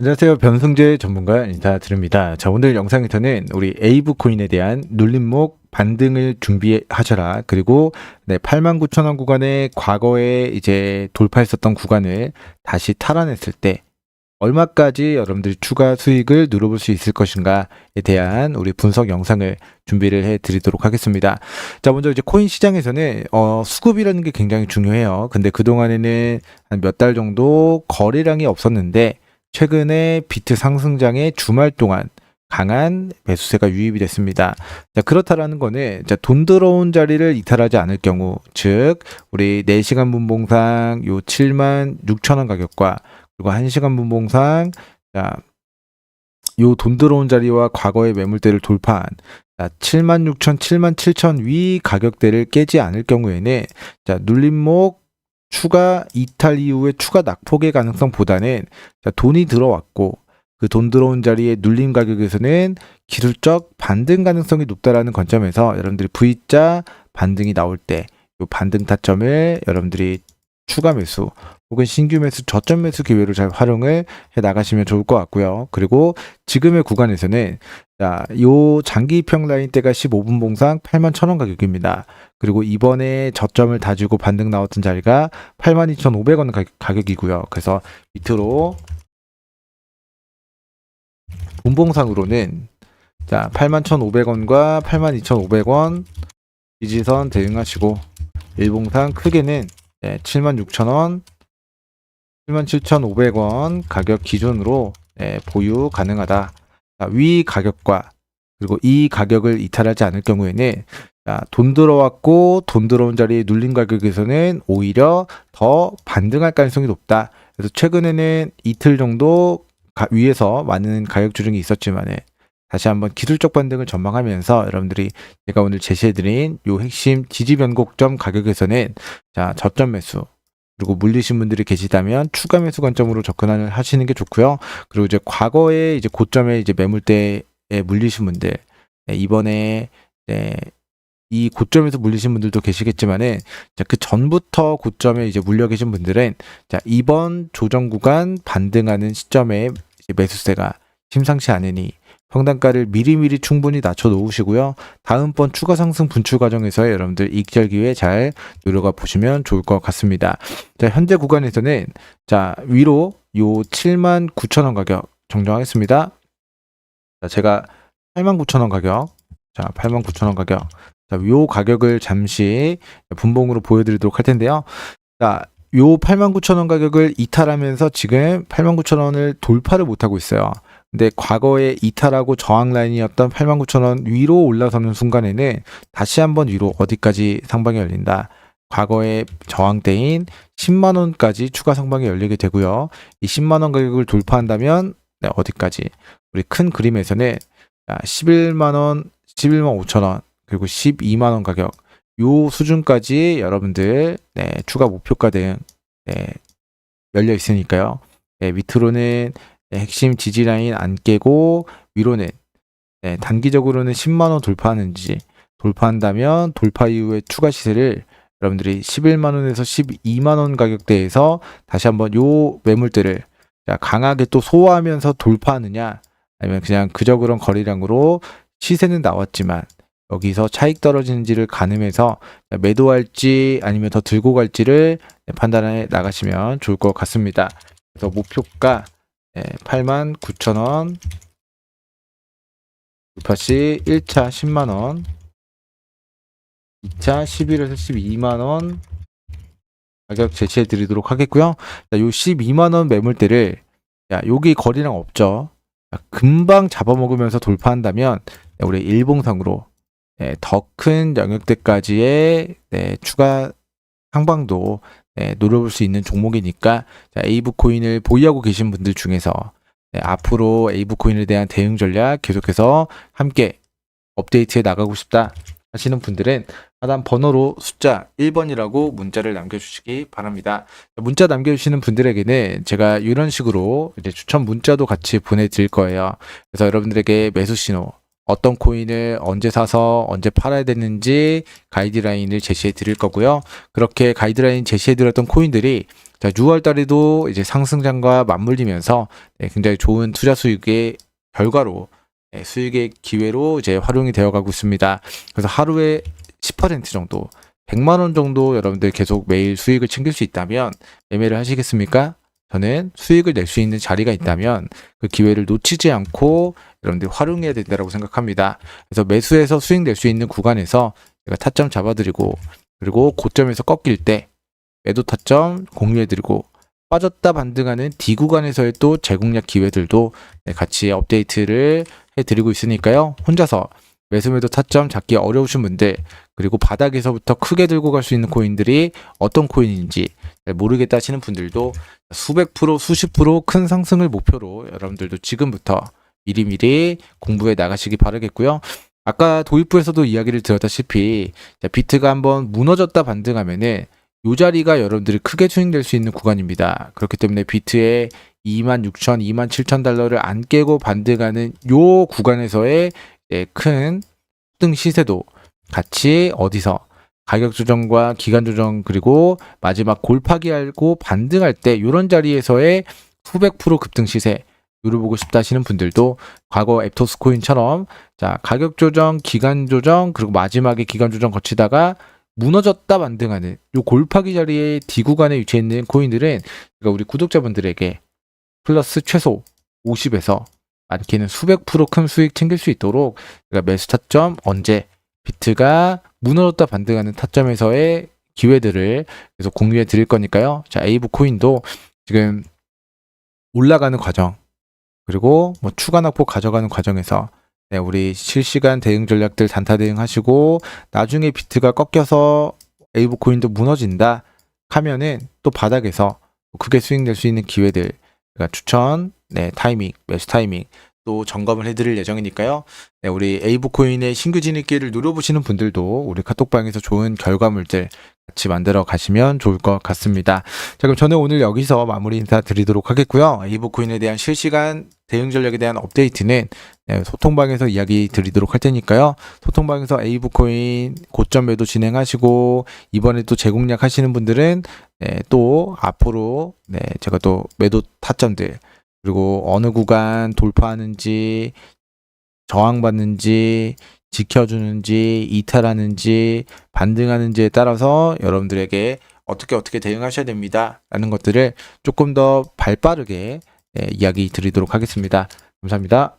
안녕하세요. 변승재 전문가 인사드립니다. 자, 오늘 영상에서는 우리 에이브 코인에 대한 눌림목 반등을 준비하셔라. 그리고 네, 89,000원 구간에 과거에 이제 돌파했었던 구간을 다시 탈환했을 때 얼마까지 여러분들이 추가 수익을 누려볼 수 있을 것인가에 대한 우리 분석 영상을 준비를 해 드리도록 하겠습니다. 자, 먼저 이제 코인 시장에서는 어, 수급이라는 게 굉장히 중요해요. 근데 그동안에는 한 몇 달 정도 거래량이 없었는데 최근에 비트 상승장의 주말 동안 강한 매수세가 유입이 됐습니다. 자, 그렇다라는 거는 자, 돈 들어온 자리를 이탈하지 않을 경우, 즉 우리 4시간 분봉상 요 7만 6천 원 가격과 그리고 1시간 분봉상 자, 요 돈 들어온 자리와 과거의 매물대를 돌파한 자, 7만 6천, 7만 7천 위 가격대를 깨지 않을 경우에는 자, 눌림목 추가 이탈 이후에 추가 낙폭의 가능성보다는 자, 돈이 들어왔고 그 돈 들어온 자리에 눌림 가격에서는 기술적 반등 가능성이 높다라는 관점에서 여러분들이 V자 반등이 나올 때 이 반등 타점을 여러분들이 추가 매수 혹은 신규 매수 저점 매수 기회로 잘 활용을 해 나가시면 좋을 것 같고요. 그리고 지금의 구간에서는 자, 요 장기 평 라인대가 15분 봉상 8만 1,000원 가격입니다. 그리고 이번에 저점을 다지고 반등 나왔던 자리가 82,500원 가격, 이고요 그래서 밑으로 분봉상으로는 자 81,500원과 82,500원 지지선 대응하시고 일봉상 크게는 네, 76,000원, 77,500원 가격 기준으로 네, 보유 가능하다. 자, 위 가격과 그리고 이 가격을 이탈하지 않을 경우에는 자, 돈 들어왔고 돈 들어온 자리에 눌린 가격에서는 오히려 더 반등할 가능성이 높다. 그래서 최근에는 이틀 정도 가- 위에서 많은 가격 조정이 있었지만은 다시 한번 기술적 반등을 전망하면서 여러분들이 제가 오늘 제시해드린 요 핵심 지지 변곡점 가격에서는 자 저점 매수 그리고 물리신 분들이 계시다면 추가 매수 관점으로 접근을 하시는 게 좋고요. 그리고 이제 과거에 이제 고점에 이제 매물대에 물리신 분들 네, 이번에 네, 이 고점에서 물리신 분들도 계시겠지만은 자, 그 전부터 고점에 이제 물려 계신 분들은 자, 이번 조정 구간 반등하는 시점에 매수세가 심상치 않으니 평단가를 미리미리 충분히 낮춰 놓으시고요. 다음번 추가 상승 분출 과정에서 여러분들 익절 기회 잘 노려가 보시면 좋을 것 같습니다. 자, 현재 구간에서는 자, 위로 요 7만 9천 원 가격 정정하겠습니다. 자, 제가 8만 9천 원 가격. 자, 8만 9천 원 가격. 자, 요 가격을 잠시 분봉으로 보여드리도록 할 텐데요. 자, 요 89,000원 가격을 이탈하면서 지금 89,000원을 돌파를 못하고 있어요. 근데 과거에 이탈하고 저항 라인이었던 89,000원 위로 올라서는 순간에는 다시 한번 위로 어디까지 상방이 열린다. 과거의 저항대인 10만 원까지 추가 상방이 열리게 되고요. 이 10만 원 가격을 돌파한다면 네, 어디까지? 우리 큰 그림에서는 11만 원, 11만 5천 원, 그리고 12만 원 가격 요 수준까지 여러분들 네, 추가 목표가 등 네, 열려 있으니까요. 네, 밑으로는 네, 핵심 지지 라인 안 깨고 위로는 네, 단기적으로는 10만 원 돌파하는지 돌파한다면 돌파 이후에 추가 시세를 여러분들이 11만 원에서 12만 원 가격대에서 다시 한번 요 자, 강하게 또 소화하면서 돌파하느냐 아니면 그냥 그저 그런 거래량으로 시세는 나왔지만 여기서 차익 떨어지는지를 가늠해서 매도할지 아니면 더 들고 갈지를 판단해 나가시면 좋을 것 같습니다. 그래서 목표가 8만 9천 원, 돌파시 1차 10만 원, 2차 11에서 12만 원 가격 제시해 드리도록 하겠고요. 자, 요 12만 원 매물대를 야, 여기 거리랑 없죠. 자, 금방 잡아먹으면서 돌파한다면 네, 우리 일봉상으로 네, 더큰 영역대까지의 네, 추가 상방도 네, 노려볼 수 있는 종목이니까 자, 에이브 코인을 보유하고 계신 분들 중에서 네, 앞으로 에이브 코인에 대한 대응 전략 계속해서 함께 업데이트해 나가고 싶다 하시는 분들은 하단 번호로 숫자 1번이라고 문자를 남겨주시기 바랍니다. 문자 남겨주시는 분들에게는 제가 이런 식으로 이제 추천 문자도 같이 보내드릴 거예요. 그래서 여러분들에게 매수 신호, 어떤 코인을 언제 사서 언제 팔아야 되는지 가이드라인을 제시해 드릴 거고요. 그렇게 가이드라인 제시해 드렸던 코인들이 자, 6월 달에도 이제 상승장과 맞물리면서 네, 굉장히 좋은 투자 수익의 결과로 네, 수익의 기회로 이제 활용이 되어 가고 있습니다. 그래서 하루에 10% 정도 100만 원 정도 여러분들 계속 매일 수익을 챙길 수 있다면 매매를 하시겠습니까? 저는 수익을 낼 수 있는 자리가 있다면 그 기회를 놓치지 않고 여러분들 활용해야 된다고 생각합니다. 그래서 매수해서 수익 낼 수 있는 구간에서 제가 타점 잡아드리고 그리고 고점에서 꺾일 때 매도 타점 공유해드리고 빠졌다 반등하는 D 구간에서의 또 재공략 기회들도 네, 같이 업데이트를 해드리고 있으니까요. 혼자서 매수 매도 타점 잡기 어려우신 분들 그리고 바닥에서부터 크게 들고 갈 수 있는 코인들이 어떤 코인인지 잘 모르겠다 하시는 분들도 수백 프로, 수십 프로 큰 상승을 목표로 여러분들도 지금부터 미리미리 공부해 나가시기 바라겠고요. 아까 도입부에서도 이야기를 드렸다시피 자, 비트가 한번 무너졌다 반등하면은 이 자리가 여러분들이 크게 수익낼 수 있는 구간입니다. 그렇기 때문에 비트에 26,000, 27,000달러를 안 깨고 반등하는 요 구간에서의 예, 큰 등 시세도 같이 어디서 가격 조정과 기간 조정 그리고 마지막 골파기 알고 반등할 때 이런 자리에서의 수백 프로 급등 시세 누려보고 싶다 하시는 분들도 과거 앱토스 코인처럼 자 가격 조정, 기간 조정 그리고 마지막에 기간 조정 거치다가 무너졌다 반등하는 요 골파기 자리에 D 구간에 위치해 있는 코인들은 제가 우리 구독자분들에게 플러스 최소 50에서 많게는 수백 프로 큰 수익 챙길 수 있도록 제가 매수 타점 언제 비트가 무너졌다 반등하는 타점에서의 기회들을 계속 공유해 드릴 거니까요. 자, 에이브 코인도 지금 올라가는 과정 그리고 뭐 추가 낙폭 가져가는 과정에서 네, 우리 실시간 대응 전략들 단타 대응하시고 나중에 비트가 꺾여서 에이브 코인도 무너진다 하면은 또 바닥에서 크게 수익 낼수 있는 기회들 제가 추천, 네, 타이밍, 매수 타이밍 또 점검을 해드릴 예정이니까요. 네, 우리 에이브 코인의 신규 진입기를 누려보시는 분들도 우리 카톡방에서 좋은 결과물들 같이 만들어 가시면 좋을 것 같습니다. 자, 그럼 저는 오늘 여기서 마무리 인사 드리도록 하겠고요. 에이브 코인에 대한 실시간 대응 전략에 대한 업데이트는 네, 소통방에서 이야기 드리도록 할 테니까요. 소통방에서 에이브 코인 고점 매도 진행하시고 이번에 또 재공략 하시는 분들은 네, 또 앞으로 네, 제가 또 매도 타점들 그리고 어느 구간 돌파하는지 저항받는지 지켜주는지 이탈하는지 반등하는지에 따라서 여러분들에게 어떻게 어떻게 대응하셔야 됩니다. 라는 것들을 조금 더 발빠르게 예, 이야기 드리도록 하겠습니다. 감사합니다.